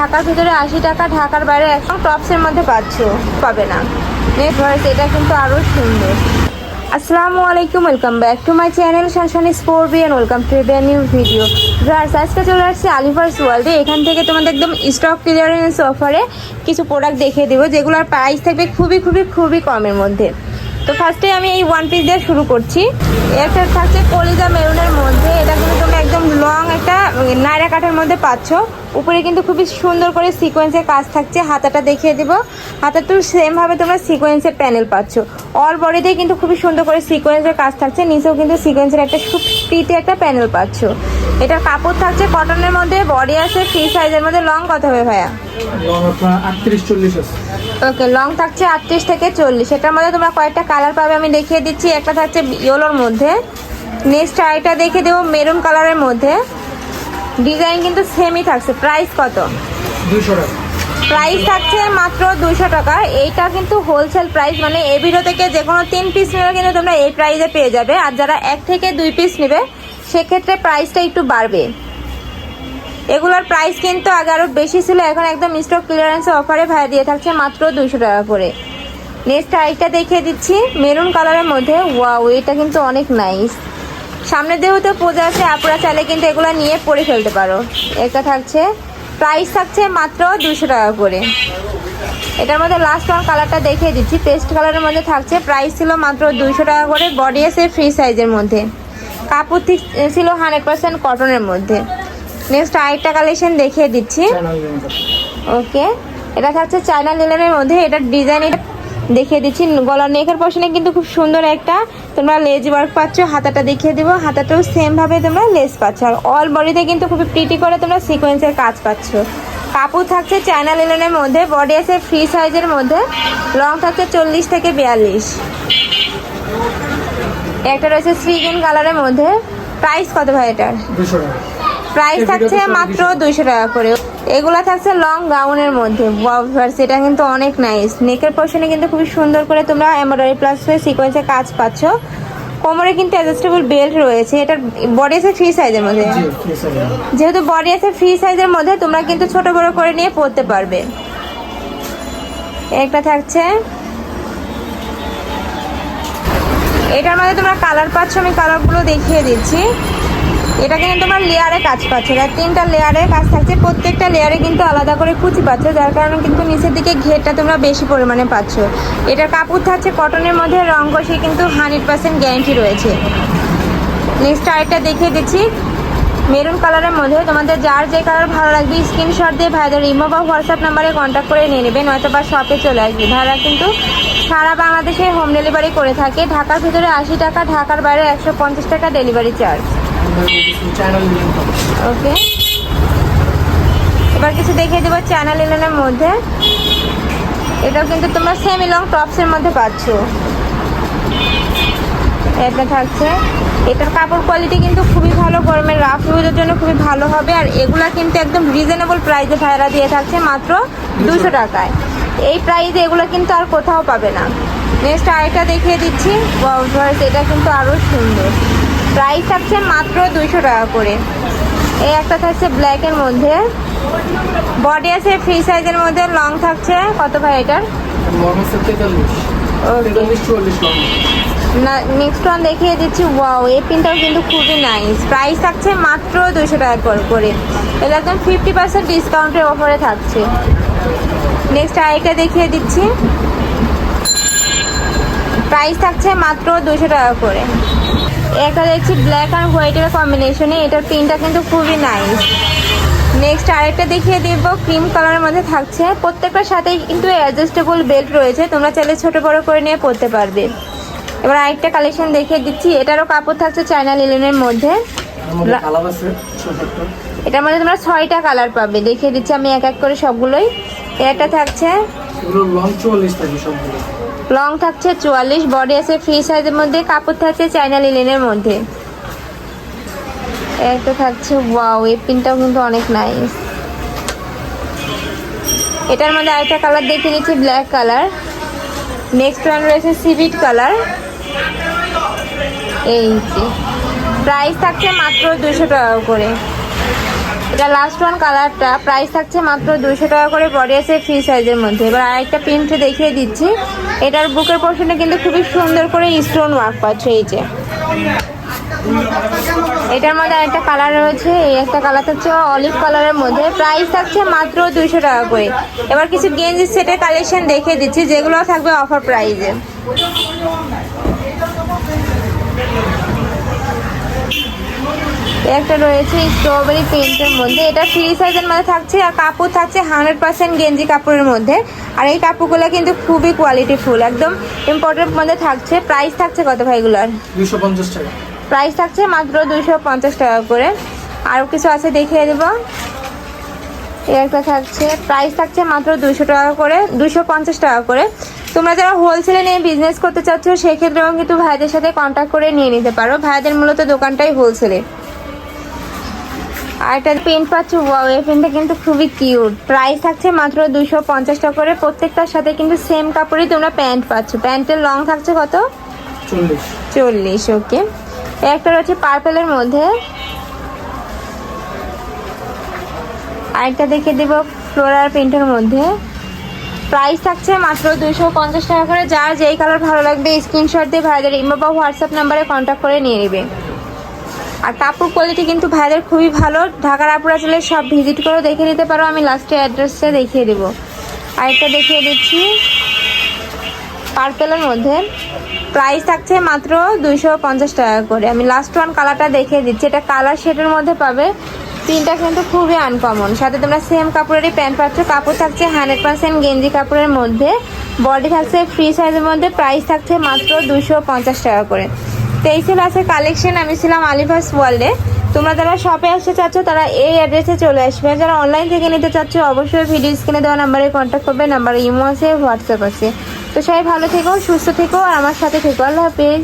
ঢাকার ভিতরে আশি টাকা, ঢাকার বাইরে একদম টপসের মধ্যে পাচ্ছ, পাবে না। নেট নেটওয়ার্ক এটা কিন্তু আরও সুন্দর। আসসালামু আলাইকুম welcome back to my channel শানশানি স্পোর্বি and welcome to a new video viewers আজকে চলে আসছি আলিভার্স ওয়ার্ল্ডে এখান থেকে তোমাদের একদম স্টক ক্লিয়ারেন্স অফারে কিছু প্রোডাক্ট দেখিয়ে দেবো, যেগুলোর প্রাইস থাকবে খুবই খুবই খুবই কমের মধ্যে। তো ফার্স্টে আমি এই ওয়ান পিস দিয়ে শুরু করছি। একটা থাকছে কলিজা মেরুনের মধ্যে, এটা কিন্তু তুমি একদম লং নায়রা কাঠের মধ্যে পাচ্ছ। উপরে কিন্তু খুবই সুন্দর করে সিকোয়েন্সের কাজ থাকছে। হাতাটা দেখিয়ে দিব। তো সেমভাবে তোমরা সিকোয়েন্সের প্যানেল পাচ্ছ। অল বডিতে কিন্তু খুবই সুন্দর করে সিকোয়েন্সের কাজ থাকছে। নিচেও কিন্তু সিকোয়েন্সের একটা খুব পিতে একটা প্যানেল পাচ্ছ। এটার কাপড় থাকছে কটনের মধ্যে বডি আছে ফ্রি সাইজের মধ্যে। লং কত হবে ভাইয়া? ওকে লং থাকছে আটত্রিশ থেকে চল্লিশ। এটার মধ্যে তোমরা কয়েকটা কালার পাবে আমি দেখিয়ে দিচ্ছি। একটা থাকছে ইয়েলোর মধ্যে। নেক্সট আরেকটা দেখে দেবো মেরুন কালারের মধ্যে। ডিজাইন কিন্তু সেমই থাকছে। প্রাইস কত? দুইশো টাকা। প্রাইস থাকছে মাত্র দুশো টাকা। এইটা কিন্তু হোলসেল প্রাইস মানে এই ভিডিও থেকে যে কোনো তিন পিস নেবে কিন্তু তোমরা এই প্রাইসে পেয়ে যাবে। আর যারা এক থেকে দুই পিস নেবে সেক্ষেত্রে প্রাইসটা একটু বাড়বে। এগুলোর প্রাইস কিন্তু আগে আরও বেশি ছিল এখন একদম স্টক ক্লিয়ারেন্স অফারে ভাই দিয়ে থাকছে মাত্র দুশো টাকা করে। নেক্সট আরেকটা দেখিয়ে দিচ্ছি মেরুন কালারের মধ্যে। ওয়াও এটা কিন্তু অনেক নাইস সামনে যেহেতু পূজা আছে আপনারা চাইলে কিন্তু এগুলো নিয়ে পরে ফেলতে পারো। এটা থাকছে প্রাইস থাকছে মাত্র দুশো টাকা করে। এটার মধ্যে লাস্ট ওয়ান কালারটা দেখিয়ে দিচ্ছি। পেস্ট কালারের মধ্যে থাকছে প্রাইস ছিল মাত্র দুইশো টাকা করে বডি আছে ফ্রি সাইজের মধ্যে। কাপড় ছিল হান্ড্রেড পার্সেন্ট কটনের মধ্যে। নেক্সট আরেকটা কালেকশন দেখিয়ে দিচ্ছি। ওকে এটা থাকছে চায়না লিলেনের মধ্যে এটার ডিজাইন এটা দেখিয়ে দিচ্ছি। গলার নেকের পশনে কিন্তু খুব সুন্দর একটা তোমরা লেজ ওয়ার্ক পাচ্ছ। হাতাটা দেখিয়ে দিব। হাতাটাও সেম ভাবে তোমরা লেস পাচ্ছ। আর অল বডিতে কিন্তু খুবই প্রিটি করে তোমরা সিকোয়েন্সের কাজ পাচ্ছ। কাপড় থাকছে চায়না লিলেনের মধ্যে। বডি আছে ফ্রি সাইজের মধ্যে। লং থাকছে চল্লিশ থেকে বিয়াল্লিশ। একটা রয়েছে সিগিন কালারের মধ্যে। প্রাইস কত ভাই এটার? দুশো টাকা। প্রাইস থাকছে মাত্র 200 দুইশো টাকা করে এগুলা থাকছে লং গাউনের মধ্যে। ওয়াভার্স এটা কিন্তু অনেক নাইস নেকের পোর্শনে কিন্তু খুবই সুন্দর করে তোমরা এমব্রয়ডারি প্লাস সিকোয়েন্সে কাজ পাচ্ছ। কোমরে কিন্তু অ্যাডজাস্টেবল বেল্ট রয়েছে। এটার বডি আছে ফ্রি সাইজের মধ্যে। যেহেতু বডি আছে ফ্রি সাইজের মধ্যে তোমরা কিন্তু ছোট বড় করে নিয়ে পরতে পারবে। একটা থাকছে। এটার মধ্যে তোমরা কালার পাচ্ছ আমি কালারগুলো দেখিয়ে দিচ্ছি। এটা কিন্তু তোমার লেয়ারে কাজ পাচ্ছ। আর তিনটা লেয়ারে কাজ থাকছে, প্রত্যেকটা লেয়ারে কিন্তু আলাদা করে কুচি পাচ্ছ, যার কারণে কিন্তু নিচের দিকে ঘেরটা তোমরা বেশি পরিমাণে পাচ্ছ। এটার কাপড় থাকছে কটনের মধ্যে রং কষে কিন্তু হান্ড্রেড পার্সেন্ট গ্যারেন্টি রয়েছে। নেক্সট আরেকটা দেখিয়ে দিচ্ছি। মেরুন কালারের মধ্যে তোমাদের যার যে কালার ভালো লাগবে স্ক্রিনশট দিয়ে ভাইদের ইমো বা হোয়াটসঅ্যাপ নাম্বারে কন্ট্যাক্ট করে নিয়ে নেবেন নয়তো বা শপে চলে আসবে। ভাড়া কিন্তু সারা বাংলাদেশে হোম ডেলিভারি করে থাকে। ঢাকার ভিতরে আশি টাকা, ঢাকার বাইরে একশো পঞ্চাশ টাকা ডেলিভারি চার্জ ওকে এবার কিছু দেখিয়ে দেবো চ্যানেল ইলেনের মধ্যে। এটাও কিন্তু তোমরা সেমি লং টপসের মধ্যে পাচ্ছ। এটা থাকছে। এটার কাপড় কোয়ালিটি কিন্তু খুবই ভালো গরমের রাফ ইউজের জন্য খুবই ভালো হবে। আর এগুলা কিন্তু একদম রিজনেবল প্রাইসে ভাইরা দিয়ে থাকছে মাত্র দুশো টাকায়। এই প্রাইসে এগুলো কিন্তু আর কোথাও পাবে না। নেক্সট আরেকটা দেখিয়ে দিচ্ছি। এটা কিন্তু আরও সুন্দর। প্রাইস থাকছে মাত্র দুইশো টাকা করে। এই একটা থাকছে ব্ল্যাকের মধ্যে। বডি আছে ফ্রি সাইজের মধ্যে লং থাকছে। কত ভাই এটার? নেক্সট ওয়ান দেখিয়ে দিচ্ছি। ওয়াও এই পিনটাও কিন্তু খুবই নাইস প্রাইস থাকছে মাত্র দুশো টাকা করে করে। এটা একদম ফিফটি পার্সেন্ট ডিসকাউন্টের অফারে থাকছে। নেক্সট আরেকটা দেখিয়ে দিচ্ছি। প্রাইস থাকছে মাত্র দুশো টাকা করে। একটা দেখছি ব্ল্যাক আর হোয়াইটের কম্বিনেশনে এটার পিনটা কিন্তু খুবই নাইস নেক্সট আরেকটা দেখিয়ে দিব ক্রিম কালারের মধ্যে থাকছে। প্রত্যেকটার সাথেই কিন্তু অ্যাডজাস্টেবল বেল্ট রয়েছে। তোমরা চাইলে ছোট বড় করে নিয়ে পরতে পারবে। এবার আরেকটা কালেকশন দেখিয়ে দিচ্ছি। এটারও কাপড় থাকছে চায়না লিলেনের মধ্যে। এটার মধ্যে তোমরা ছয়টা কালার পাবে। দেখিয়ে দিচ্ছি আমি এক এক করে সবগুলোই। একটা থাকছে লং চুয়াল্লিশ থাকে সবগুলো। লং থাকছে চুয়াল্লিশ বডি আছে ফ্রি সাইজের মধ্যে, কাপড় থাকছে চায়না লিলেনের মধ্যে। একটা থাকছে ওয়াও এই পিনটাও কিন্তু অনেক নাইস এটার মধ্যে আরেকটা কালার দেখে নিচ্ছি ব্ল্যাক কালার নেক্সট ওয়ান রয়েছে সিভিট কালার এই প্রাইস থাকছে মাত্র দুশো টাকা করে। এটা লাস্ট ওয়ান কালারটা প্রাইস থাকছে মাত্র দুশো টাকা করে বডি আছে ফ্রি সাইজের মধ্যে। এবার আরেকটা প্রিন্ট দেখিয়ে দিচ্ছি। এটার বুকের পোর্শনে কিন্তু খুবই সুন্দর করে স্টোন ওয়ার্ক পাচ্ছে এই যে। এটার মধ্যে আরেকটা কালার রয়েছে। এই একটা কালার থাকছে অলিভ কালারের মধ্যে। প্রাইস থাকছে মাত্র দুইশো টাকা করে। এবার কিছু গেঞ্জি সেটের কালেকশন দেখিয়ে দিচ্ছি, যেগুলো থাকবে অফার প্রাইসে একটা রয়েছে স্ট্রবেরি প্রিন্টের মধ্যে। এটা ফ্রি সাইজের মধ্যে থাকছে আর কাপড় থাকছে হান্ড্রেড পার্সেন্ট গেঞ্জি কাপড়ের মধ্যে। আর এই কাপড়গুলো কিন্তু খুবই কোয়ালিটিফুল একদম ইম্পর্টেন্ট মধ্যে থাকছে। প্রাইস থাকছে কত ভাইগুলোর দুশো পঞ্চাশ টাকা। প্রাইস থাকছে মাত্র দুশো পঞ্চাশ টাকা করে। আরও কিছু আছে দেখিয়ে দেবো। একটা থাকছে প্রাইস থাকছে মাত্র দুশো টাকা করে দুশো পঞ্চাশ টাকা করে। তোমরা যারা হোলসেলে নিয়ে বিজনেস করতে চাচ্ছ সেক্ষেত্রেও কিন্তু ভাইদের সাথে কন্ট্যাক্ট করে নিয়ে নিতে পারো। ভাইদের মূলত দোকানটাই হোলসেলে আর একটা পেন্ট পাচ্ছ ওয়াও এই পেনটা কিন্তু খুবই কিউট প্রাইস থাকছে মাত্র দুশো পঞ্চাশ টাকা করে। প্রত্যেকটার সাথে কিন্তু সেম কাপড়ই তোমরা প্যান্ট পাচ্ছ। প্যান্টের লং থাকছে কত? চল্লিশ। চল্লিশ ওকে একটা রয়েছে পার্পেলের মধ্যে। আরেকটা দেখে দেবো ফ্লোরার প্রিন্টের মধ্যে। প্রাইস থাকছে মাত্র দুশো পঞ্চাশ টাকা করে। যার যেই কালার ভালো লাগবে স্ক্রিনশট দিয়ে ভাইদের ইমো বা হোয়াটসঅ্যাপ নাম্বারে কন্ট্যাক্ট করে নিয়ে নেবে। আর কাপড় কোয়ালিটি কিন্তু ভাইদের খুবই ভালো। ঢাকার আপুরা চলে সব ভিজিট করে, দেখে নিতে পারো। আমি লাস্টে অ্যাড্রেসটা দেখিয়ে দেবো। আরেকটা দেখিয়ে দিচ্ছি। পার্পেলের মধ্যে প্রাইস থাকছে মাত্র দুইশো পঞ্চাশ টাকা করে। আমি লাস্ট ওয়ান কালারটা দেখিয়ে দিচ্ছি। এটা কালার শেডের মধ্যে পাবে। তিনটা কিন্তু খুবই আনকমন সাথে তোমরা সেম কাপড়েরই প্যান্ট পাচ্ছ। কাপড় থাকছে হান্ড্রেড পার্সেন্ট গেঞ্জি কাপড়ের মধ্যে। বডি থাকছে ফ্রি সাইজের মধ্যে। প্রাইস থাকছে মাত্র দুশো পঞ্চাশ টাকা করে। তো বাসের কালেকশন আমি ছিলাম আলিভাস ওয়ার্ল্ডে। তোমরা যারা শপে আসতে চাচ্ছ, তারা এই অ্যাড্রেসে চলে আসবে। যারা অনলাইন থেকে নিতে চাচ্ছ, অবশ্যই ভিডিও স্ক্রিনে দেওয়া নাম্বারে কন্ট্যাক্ট করবে নাম্বারে ইমো আছে হোয়াটসঅ্যাপ আছে। তো সবাই ভালো থেকো, সুস্থ থেকো, আর আমার সাথে থেকো। আল্লাহ হাফেজ।